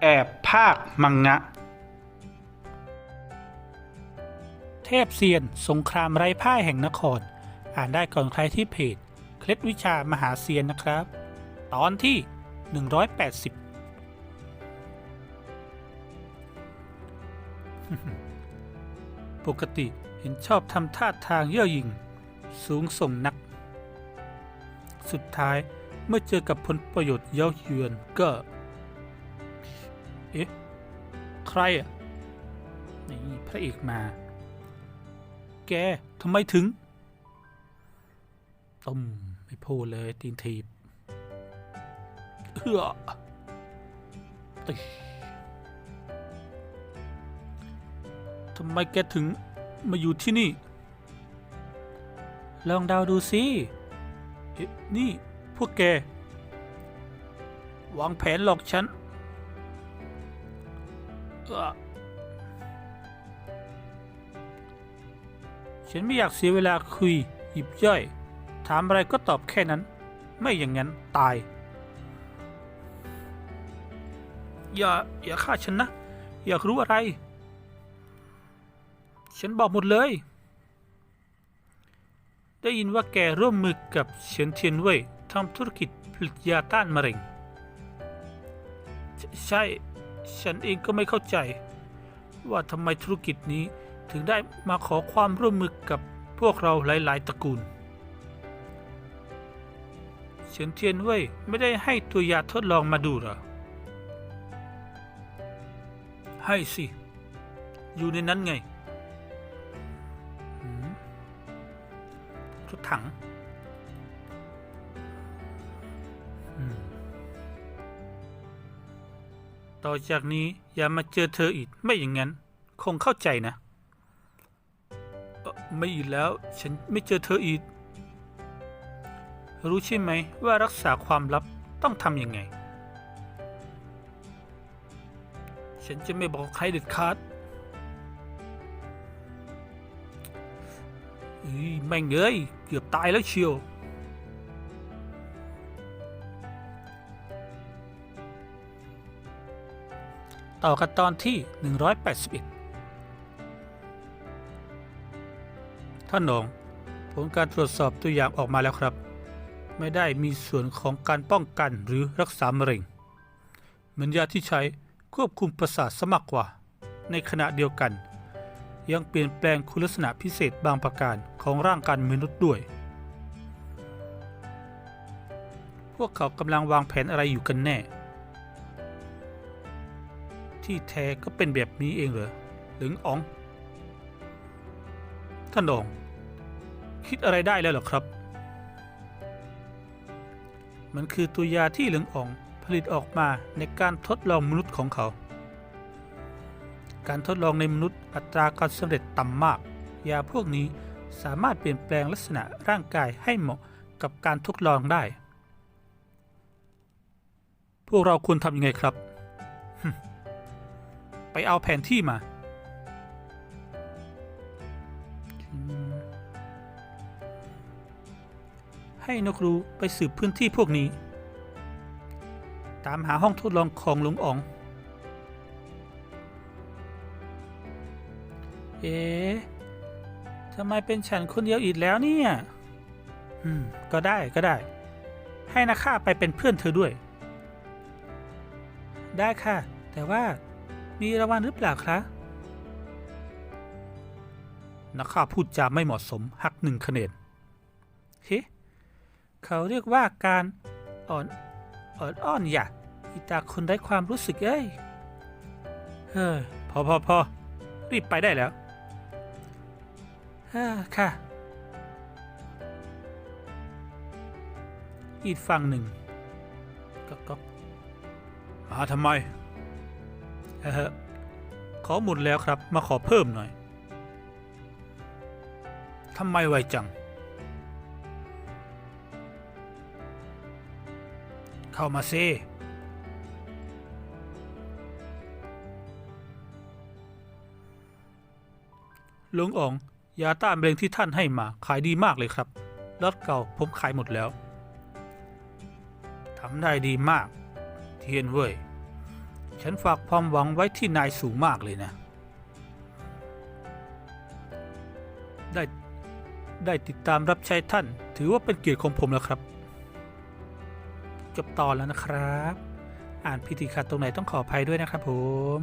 แอบภาคมังงะ เทพเซียน สงครามไร้พ่ายแห่งนคร อ่านได้ก่อนใครที่เพจ เคล็ดวิชามหาเซียนนะครับ ตอนที่ 180 ปกติเห็นชอบทำท่าทางเย่อหยิ่ง สูงส่งนัก สุดท้ายเมื่อเจอกับผลประโยชน์เย้าเยือนก็ เอ๊ะ ใครอะ นี่พระเอกมา แกทำไมถึงต้มไม่พูดเลยตีนทีบเอื้อติทำไมแกถึงมาอยู่ที่นี่ ลองเดาดูสิเอ๊ะนี่พวกแก วางแผนหลอกฉัน ฉันไม่อยากเสียเวลาคุยหยิบย่อย ถามอะไรก็ตอบแค่นั้น ไม่อย่างนั้นตาย อย่า อย่าฆ่าฉันนะ อยากรู้อะไร ฉันบอกหมดเลย ได้ยินว่าแกร่วมมือกับเฉียนเทียนเว่ยทำธุรกิจผลิตยาต้านมะเร็ง ใช่ ฉันเองก็ไม่เข้าใจ ว่าทำไมธุรกิจนี้ถึงได้มาขอความร่วมมือกับพวกเราหลาย ๆ ตระกูลเฉียนเทียนเว่ยไม่ได้ให้ตัวยาทดลองมาดูหรอ ให้สิ อยู่ในนั้นไงรถถัง ต่อจากนี้อย่ามาเจอเธออีกไม่อย่างนั้น คงเข้าใจนะไม่อีกแล้วฉันไม่เจอเธออีก รู้ใช่ไหมว่ารักษาความลับต้องทำยังไง ฉันจะไม่บอกใครเด็ดขาดอ้ยแม่งเอ้ยเกือบตายแล้วเชียว ต่อกันตอนที่ 181 ท่านหนงผลการตรวจสอบตัวอย่างออกมาแล้วครับ ไม่ได้มีส่วนของการป้องกันหรือรักษามะเร็งเหมือนยาที่ใช้ควบคุมประสาทสมักกว่า ในขณะเดียวกัน ยังเปลี่ยนแปลงคุณลักษณะพิเศษบางประการของร่างกายมนุษย์ด้วย พวกเขากำลังวางแผนอะไรอยู่กันแน่ ที่แท้ก็เป็นแบบนี้เองเหรอหลิงอ๋อง ท่านอ๋อง คิดอะไรได้แล้วหรอครับ มันคือตัวยาที่เหลิงอ๋องผลิตออกมาในการทดลองมนุษย์ของเขา การทดลองในมนุษย์อัตราการสำเร็จต่ำมาก ยาพวกนี้สามารถเปลี่ยนแปลงลักษณะร่างกายให้เหมาะกับการทดลองได้ พวกเราควรทำยังไงครับ ไปเอาแผนที่มา ให้นกรู้ไปสืบพื้นที่พวกนี้ ตามหาห้องทดลองของหลุงอ๋อง เอ๊ะทำไมเป็นฉันคนเดียวอีกแล้วเนี่ย อืม ก็ได้ก็ได้ ให้นาค่าไปเป็นเพื่อนเธอด้วย ได้ค่ะ แต่ว่า มีรางวัลหรือเปล่าคะนักข่าพูดจาไม่เหมาะสมหักหนึ่งคะแนนเฮ้เขาเรียกว่าการอ่อนอ่อนอ้อนอย่าอีตาคนได้ความรู้สึกเอ้ย เฮ้ยพอพอพอรีบไปได้แล้วฮ่าค่ะ อีกฝั่งหนึ่งก็ก็มาทำไม เออขอหมดแล้วครับมาขอเพิ่มหน่อยทำไมไวจัง เข้ามาซิลุงอ๋องยาต้านมะเร็งที่ท่านให้มาขายดีมากเลยครับล็อตเก่าผมขายหมดแล้วทำได้ดีมาก เทียนเว่ย ฉันฝากความหวังไว้ที่นายสูงมากเลยนะ ได้ได้ติดตามรับใช้ท่าน ถือว่าเป็นเกียรติของผมแล้วครับ จบตอนแล้วนะครับ อ่านพิธีขัดตรงไหนต้องขออภัยด้วยนะครับผม